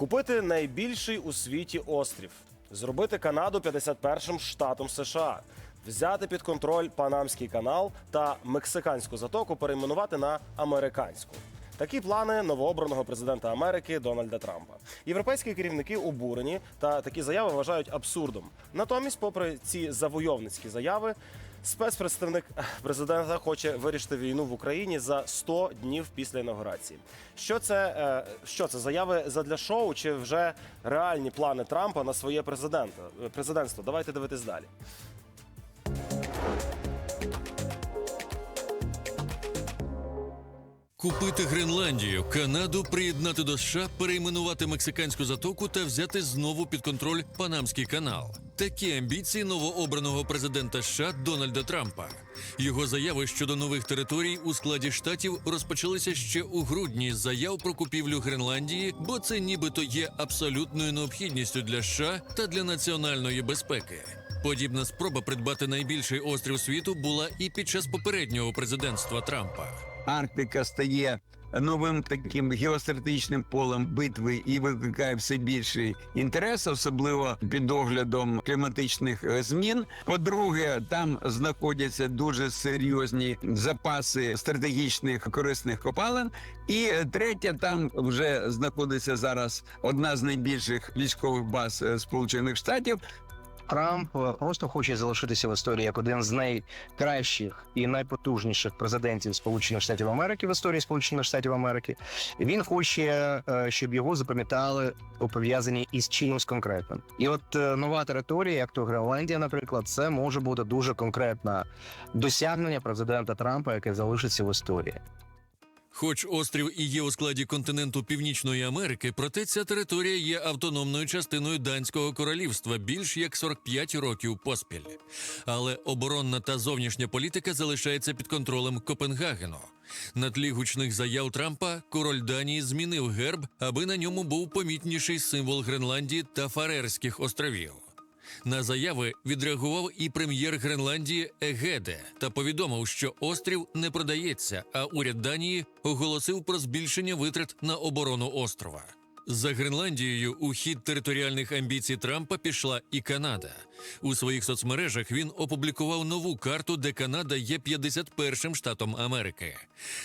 Купити найбільший у світі острів, зробити Канаду 51-м штатом США, взяти під контроль Панамський канал та Мексиканську затоку перейменувати на американську. Такі плани новообраного президента Америки Дональда Трампа. Європейські керівники обурені та такі заяви вважають абсурдом. Натомість, попри ці завойовницькі заяви, спецпредставник президента хоче вирішити війну в Україні за 100 днів після інаугурації. Що це, е, що це заяви задля шоу чи вже реальні плани Трампа на своє президента президентство? Давайте дивитись далі. Купити Гренландію, Канаду, приєднати до США, перейменувати мексиканську затоку та взяти знову під контроль Панамський канал. Такі амбіції новообраного президента США Дональда Трампа. Його заяви щодо нових територій у складі штатів розпочалися ще у грудні з заяв про купівлю Гренландії, бо це нібито є абсолютною необхідністю для США та для національної безпеки. Подібна спроба придбати найбільший острів світу була і під час попереднього президентства Трампа. Арктика стає новим таким геостратегічним полем битви і викликає все більший інтерес, особливо під оглядом кліматичних е, змін. По-друге, там знаходяться дуже серйозні запаси стратегічних корисних копалин. І третє, там вже знаходиться зараз одна з найбільших військових баз е, Сполучених Штатів. Трамп е, просто хоче залишитися в історії як один з найкращих і найпотужніших президентів Сполучених Штатів Америки в історії Сполучених Штатів Америки. Він хоче, е, щоб його запам'ятали у пов'язанні із чимось конкретним. І от е, нова територія, як то Гренландія, наприклад, це може бути дуже конкретне досягнення президента Трампа, яке залишиться в історії. Хоч острів і є у складі континенту Північної Америки, проте ця територія є автономною частиною данського королівства більш як 45 років поспіль. Але оборонна та зовнішня політика залишається під контролем Копенгагену. На тлі гучних заяв Трампа король Данії змінив герб, аби на ньому був помітніший символ Гренландії та Фарерських островів. На заяви відреагував і прем'єр Гренландії Егеде та повідомив, що острів не продається, а уряд Данії оголосив про збільшення витрат на оборону острова. За Гренландією у хід територіальних амбіцій Трампа пішла і Канада. У своїх соцмережах він опублікував нову карту, де Канада є 51-м штатом Америки.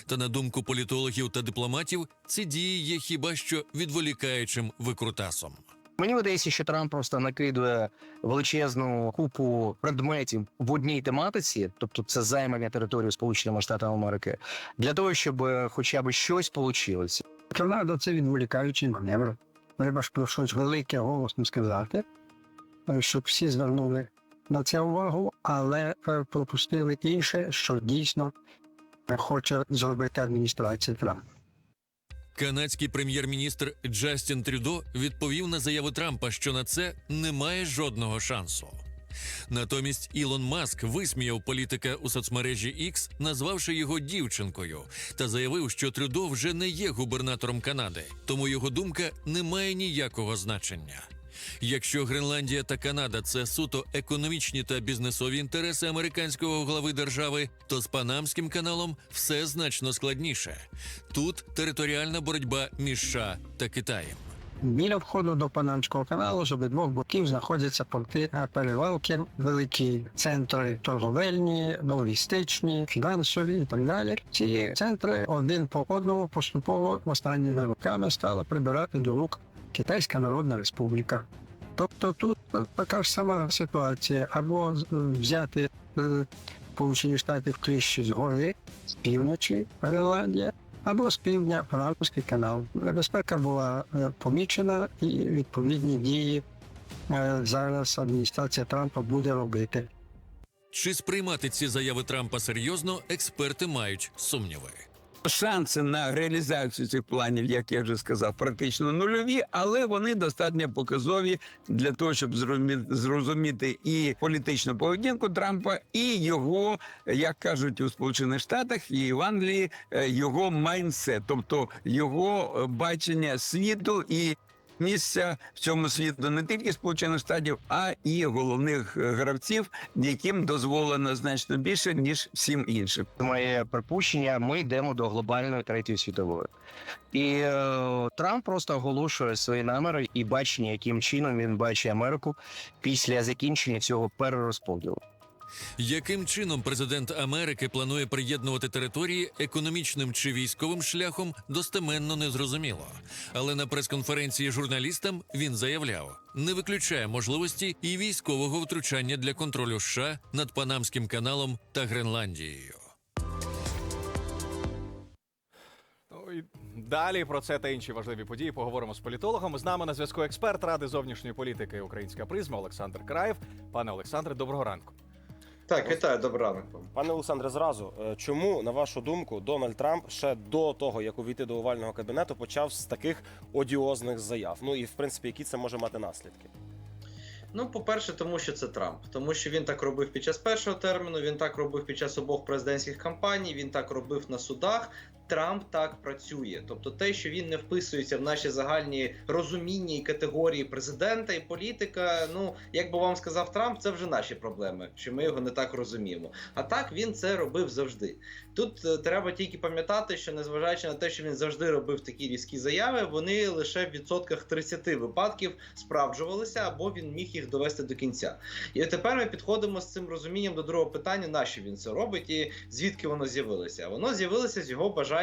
Та на думку політологів та дипломатів, ці дії є хіба що відволікаючим викрутасом. Мені видається, що Трамп просто накидує величезну купу предметів в одній тематиці, тобто це займання території Сполученими Штатами Америки, для того, щоб е, хоча б щось вийшло. Канада це відволікаючий маневр. Треба ж про щось велике голосно сказати, е, щоб всі звернули на це увагу, але е, пропустили інше, що дійсно хоче зробити адміністрація Трампа. Канадський прем'єр-міністр Джастін Трюдо відповів на заяву Трампа, що на це немає жодного шансу. Натомість Ілон Маск висміяв політика у соцмережі X, назвавши його дівчинкою, та заявив, що Трюдо вже не є губернатором Канади, тому його думка не має ніякого значення. Якщо Гренландія та Канада це суто економічні та бізнесові інтереси американського глави держави, то з Панамським каналом все значно складніше. Тут територіальна боротьба між США та Китаєм. Біля входу до Панамського каналу з обидвох боків знаходяться порти перевалки, великі центри торговельні, логістичні, фінансові і так далі. Ці центри один по одному поступово останніми роками стали прибирати до рук Китайська Народна Республіка. Тобто тут е, така ж сама ситуація, або взяти е, Сполучені Штати в кліщі з гори, з півночі Гренландія, або з півдня Панамський канал. Небезпека була е, помічена і відповідні дії е, зараз адміністрація Трампа буде робити. Чи сприймати ці заяви Трампа серйозно, експерти мають сумніви. Шанси на реалізацію цих планів, як я вже сказав, практично нульові, але вони достатньо показові для того, щоб зрозуміти і політичну поведінку Трампа, і його, як кажуть у Сполучених Штатах і в Англії, е, його майнсет, тобто його е, бачення світу і місця в цьому світу не тільки Сполучених Штатів, а і головних е, гравців, яким дозволено значно більше ніж всім іншим. Моє припущення, ми йдемо до глобальної третьої світової. І е, Трамп просто оголошує свої наміри і бачення, яким чином він бачить Америку після закінчення цього перерозподілу. Яким чином президент Америки планує приєднувати території економічним чи військовим шляхом, достеменно не зрозуміло. Але на прес-конференції журналістам він заявляв, не виключає можливості і військового втручання для контролю США над Панамським каналом та Гренландією. Ну, Далі про це та інші важливі події поговоримо з політологом. З нами на зв'язку експерт Ради зовнішньої політики Українська призма Олександр Краєв. Пане Олександре, доброго ранку. Так, вітаю, добра ранку. Пане Олександре, зразу е, чому на вашу думку Дональд Трамп ще до того, як увійти до овального кабінету, почав з таких одіозних заяв? Ну і в принципі, які це може мати наслідки? Ну, по-перше, тому що це Трамп, тому що він так робив під час першого терміну, він так робив під час обох президентських кампаній, він так робив на судах. Трамп так працює. Тобто, те, що він не вписується в наші загальні розуміння і категорії президента і політика. Ну як би вам сказав Трамп, це вже наші проблеми, що ми його не так розуміємо. А так він це робив завжди. Тут е, треба тільки пам'ятати, що незважаючи на те, що він завжди робив такі різкі заяви, вони лише в відсотках 30 випадків справджувалися, або він міг їх довести до кінця. І тепер ми підходимо з цим розумінням до другого питання, нащо він це робить і звідки воно з'явилося. Воно з'явилося з його бажання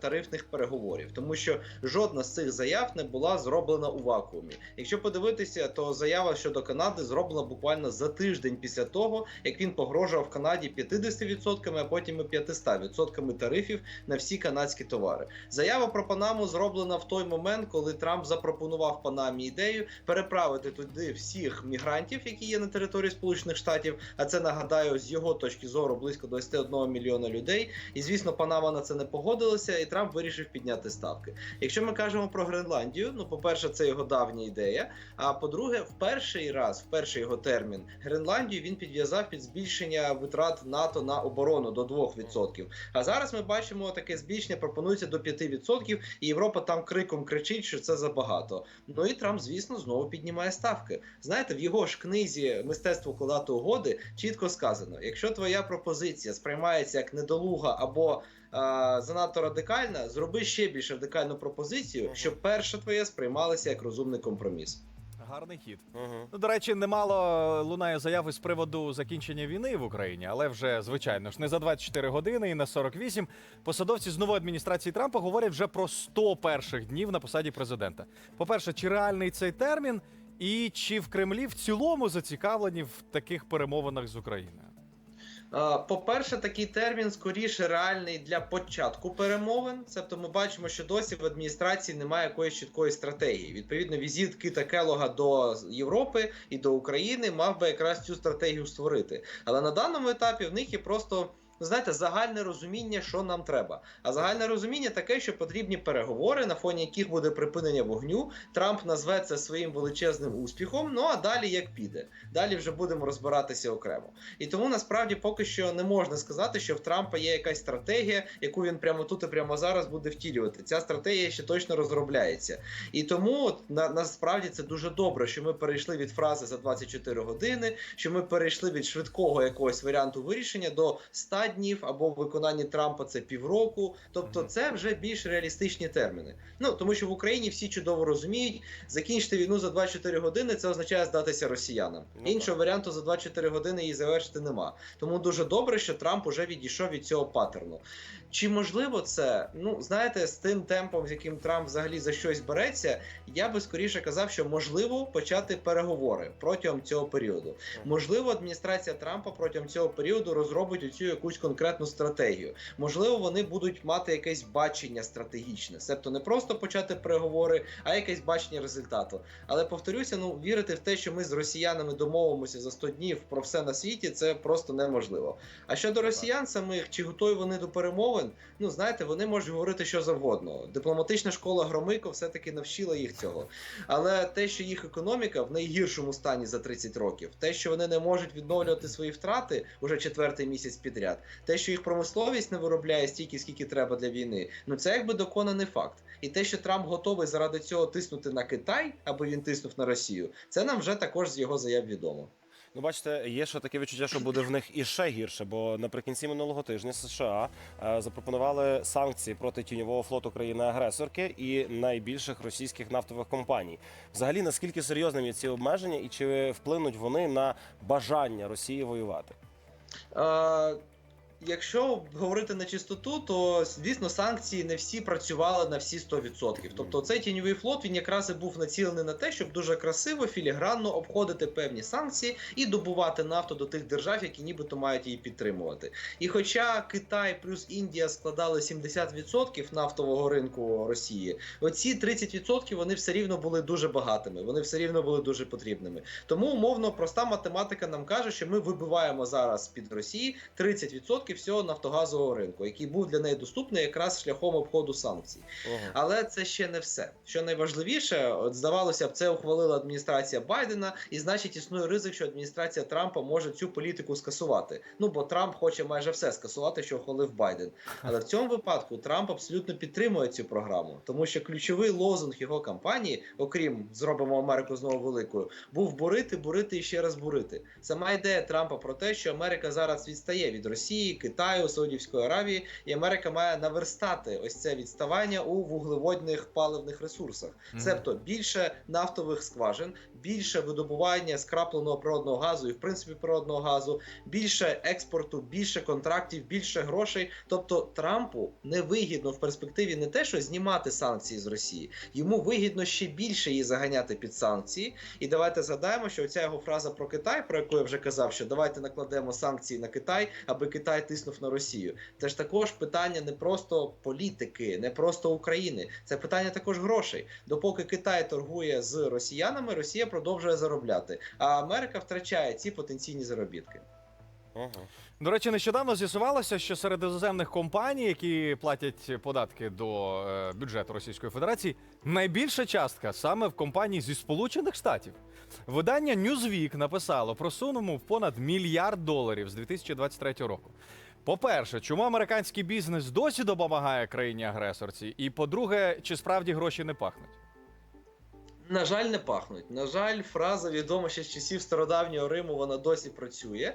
тарифних переговорів, тому що жодна з цих заяв не була зроблена у вакуумі. Якщо подивитися, то заява щодо Канади зроблена буквально за тиждень після того, як він погрожував Канаді 50%, а потім і 500% тарифів на всі канадські товари. Заява про Панаму зроблена в той момент, коли Трамп запропонував Панамі ідею переправити туди всіх мігрантів, які є на території Сполучених Штатів. А це нагадаю, з його точки зору близько 21 мільйона людей. І звісно, Панама на це не погодилася, і Трамп вирішив підняти ставки. Якщо ми кажемо про Гренландію, ну по-перше, це його давня ідея. А по-друге, в перший раз, в перший його термін, Гренландію він підв'язав під збільшення витрат НАТО на оборону до 2%. А зараз ми бачимо таке збільшення пропонується до 5%, і Європа там криком кричить, що це забагато. Ну і Трамп, звісно, знову піднімає ставки. Знаєте, в його ж книзі мистецтво укладати угоди чітко сказано: якщо твоя пропозиція сприймається як недолуга або занадто радикальна, зроби ще більш радикальну пропозицію, щоб перша твоя сприймалася як розумний компроміс. Гарний хід. Угу. Ну, до речі, немало лунає заяви з приводу закінчення війни в Україні, але вже звичайно ж не за 24 години і на 48. Посадовці з нової адміністрації Трампа говорять вже про 100 перших днів на посаді президента. По-перше, чи реальний цей термін, і чи в Кремлі в цілому зацікавлені в таких перемовинах з Україною? По-перше, такий термін скоріше реальний для початку перемовин. Тобто ми бачимо, що досі в адміністрації немає якоїсь чіткої стратегії. Відповідно, візит Кита Келога до Європи і до України мав би якраз цю стратегію створити. Але на даному етапі в них є просто. Знаєте, загальне розуміння, що нам треба. А загальне розуміння таке, що потрібні переговори, на фоні яких буде припинення вогню. Трамп назве це своїм величезним успіхом. Ну а далі як піде. Далі вже будемо розбиратися окремо. І тому насправді поки що не можна сказати, що в Трампа є якась стратегія, яку він прямо тут і прямо зараз буде втілювати. Ця стратегія ще точно розробляється. І тому на, насправді це дуже добре, що ми перейшли від фрази за 24 години, що ми перейшли від швидкого якогось варіанту вирішення до 100 днів або в виконанні Трампа це півроку. Тобто, це вже більш реалістичні терміни. Ну тому що в Україні всі чудово розуміють, закінчити війну за 24 години це означає здатися росіянам. Ну, Іншого варіанту за 24 години її завершити нема. Тому дуже добре, що Трамп уже відійшов від цього паттерну. Чи можливо це? Ну знаєте, з тим темпом, з яким Трамп взагалі за щось береться, я би скоріше казав, що можливо почати переговори протягом цього періоду. Можливо, адміністрація Трампа протягом цього періоду розробить оцю якусь конкретну стратегію. Можливо, вони будуть мати якесь бачення стратегічне, тобто не просто почати переговори, а якесь бачення результату. Але повторюся, ну вірити в те, що ми з росіянами домовимося за 100 днів про все на світі, це просто неможливо. А щодо росіян самих, чи готові вони до перемовин? Ну знаєте, вони можуть говорити що завгодно. Дипломатична школа Громико все-таки навчила їх цього. Але те, що їх економіка в найгіршому стані за 30 років, те, що вони не можуть відновлювати свої втрати уже четвертий місяць підряд, Те, що їх промисловість не виробляє стільки, скільки треба для війни, ну це якби доконаний факт. І те, що Трамп готовий заради цього тиснути на Китай, аби він тиснув на Росію, це нам вже також з його заяв відомо. Ну, бачите, є ще таке відчуття, що буде в них іще гірше, бо наприкінці минулого тижня США е, запропонували санкції проти тіньового флоту країни-агресорки і найбільших російських нафтових компаній. Взагалі, наскільки серйозними є ці обмеження, і чи вплинуть вони на бажання Росії воювати? Якщо говорити на чистоту, то звісно санкції не всі працювали на всі 100%. Тобто цей тіньовий флот він якраз і був націлений на те, щоб дуже красиво, філігранно обходити певні санкції і добувати нафту до тих держав, які нібито мають її підтримувати. І хоча Китай плюс Індія складали 70% нафтового ринку Росії, оці 30% вони все рівно були дуже багатими, вони все рівно були дуже потрібними. Тому умовно проста математика нам каже, що ми вибиваємо зараз під Росії 30% всього нафтогазового ринку, який був для неї доступний якраз шляхом обходу санкцій. Але це ще не все. Що найважливіше, от здавалося б, це ухвалила адміністрація Байдена, і значить існує ризик, що адміністрація Трампа може цю політику скасувати. Ну бо Трамп хоче майже все скасувати, що ухвалив Байден. Але в цьому випадку Трамп абсолютно підтримує цю програму, тому що ключовий лозунг його кампанії, окрім зробимо Америку знову великою, був бурити, бурити і ще раз бурити. Сама ідея Трампа про те, що Америка зараз відстає від Росії, Китаю, Саудівської Аравії, і Америка має наверстати ось це відставання у вуглеводних паливних ресурсах. Себто більше нафтових скважин, більше видобування скрапленого природного газу і в принципі природного газу, більше експорту, більше контрактів, більше грошей. Тобто Трампу не вигідно в перспективі не те, що знімати санкції з Росії, йому вигідно ще більше її заганяти під санкції. І давайте згадаємо, що ця його фраза про Китай, про яку я вже казав, що давайте накладемо санкції на Китай, аби Китай тиснув на Росію. Це ж також питання не просто політики, не просто України. Це питання також грошей. Допоки Китай торгує з росіянами, Росія продовжує заробляти, а Америка втрачає ці потенційні заробітки. Ага. До речі, нещодавно з'ясувалося, що серед іноземних компаній, які платять податки до е, бюджету Російської Федерації, найбільша частка саме в компанії зі Сполучених Штатів. Видання Newsweek написало про суму в понад мільярд доларів з 2023 року. По-перше, чому американський бізнес досі допомагає країні агресорці? І по-друге, чи справді гроші не пахнуть? На жаль, не пахнуть. На жаль, фраза відома ще з часів стародавнього Риму, вона досі працює.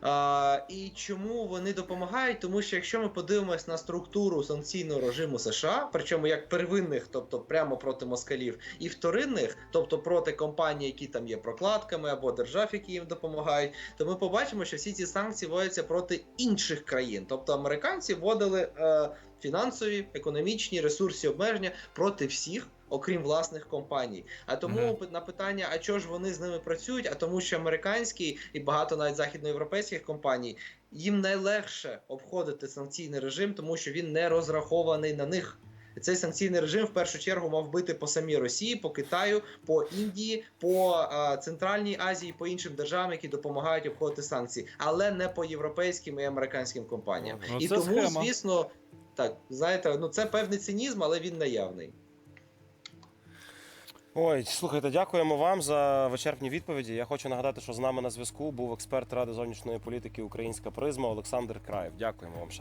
А, і чому вони допомагають? Тому що якщо ми подивимось на структуру санкційного режиму США, причому як первинних, тобто прямо проти москалів, і вторинних, тобто проти компаній, які там є прокладками або держав, які їм допомагають, то ми побачимо, що всі ці санкції вводяться проти інших країн. Тобто американці вводили е, фінансові, економічні ресурси обмеження проти всіх. Окрім власних компаній, а тому Мгм. на питання, а чого ж вони з ними працюють? А тому, що американські і багато навіть західноєвропейських компаній їм найлегше обходити санкційний режим, тому що він не розрахований на них. Цей санкційний режим в першу чергу мав бити по самій Росії, по Китаю, по Індії, по а, Центральній Азії, по іншим державам, які допомагають обходити санкції, але не по європейським і американським компаніям. Ну, і тому, схема. звісно, так знаєте, ну це певний цинізм, але він наявний. Ой, слухайте, дякуємо вам за вичерпні відповіді. Я хочу нагадати, що з нами на зв'язку був експерт Ради зовнішньої політики Українська призма Олександр Краєв. Дякуємо вам ще.